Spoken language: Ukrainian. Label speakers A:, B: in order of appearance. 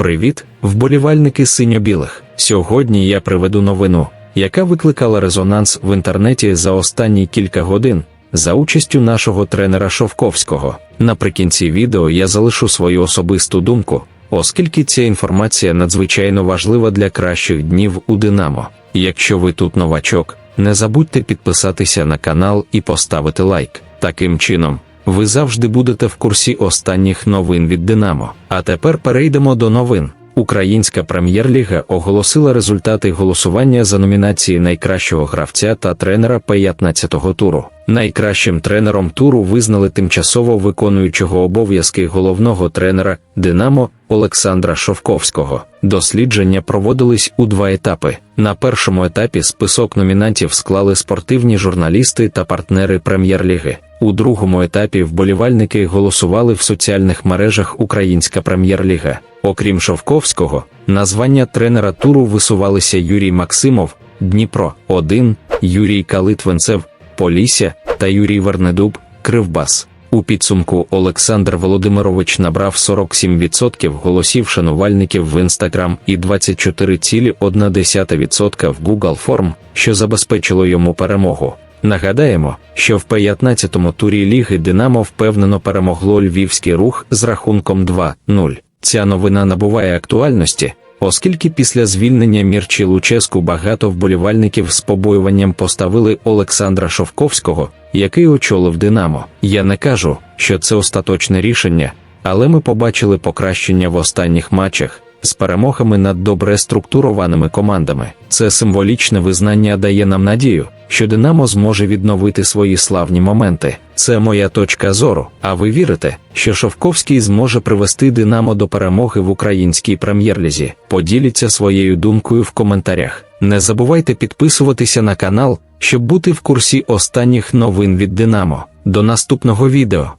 A: Привіт, вболівальники синьо-білих. Сьогодні я приведу новину, яка викликала резонанс в інтернеті за останні кілька годин за участю нашого тренера Шовковського. Наприкінці відео я залишу свою особисту думку, оскільки ця інформація надзвичайно важлива для кращих днів у Динамо. Якщо ви тут новачок, не забудьте підписатися на канал і поставити лайк. Таким чином, ви завжди будете в курсі останніх новин від Динамо. А тепер перейдемо до новин. Українська прем'єр-ліга оголосила результати голосування за номінації найкращого гравця та тренера П-15 туру. Найкращим тренером туру визнали тимчасово виконуючого обов'язки головного тренера Динамо Олександра Шовковського. Дослідження проводились у два етапи. На першому етапі список номінантів склали спортивні журналісти та партнери прем'єр-ліги. У другому етапі вболівальники голосували в соціальних мережах Українська прем'єр-ліга. Окрім Шовковського, на звання тренера туру висувалися Юрій Максимов, Дніпро 1, Юрій Калитвинцев, Полісся та Юрій Вернедуб, Кривбас. У підсумку Олександр Володимирович набрав 47% голосів шанувальників в Instagram і 24,1% в Google Форм, що забезпечило йому перемогу. Нагадаємо, що в 15-му турі Ліги Динамо впевнено перемогло львівський рух з рахунком 2-0. Ця новина набуває актуальності, оскільки після звільнення Мірчі Луческу багато вболівальників з побоюванням поставили Олександра Шовковського, який очолив Динамо. Я не кажу, що це остаточне рішення, але ми побачили покращення в останніх матчах з перемогами над добре структурованими командами. Це символічне визнання дає нам надію, що Динамо зможе відновити свої славні моменти. Це моя точка зору. А ви вірите, що Шовковський зможе привести Динамо до перемоги в українській прем'єр-лізі? Поділіться своєю думкою в коментарях. Не забувайте підписуватися на канал, щоб бути в курсі останніх новин від Динамо. До наступного відео.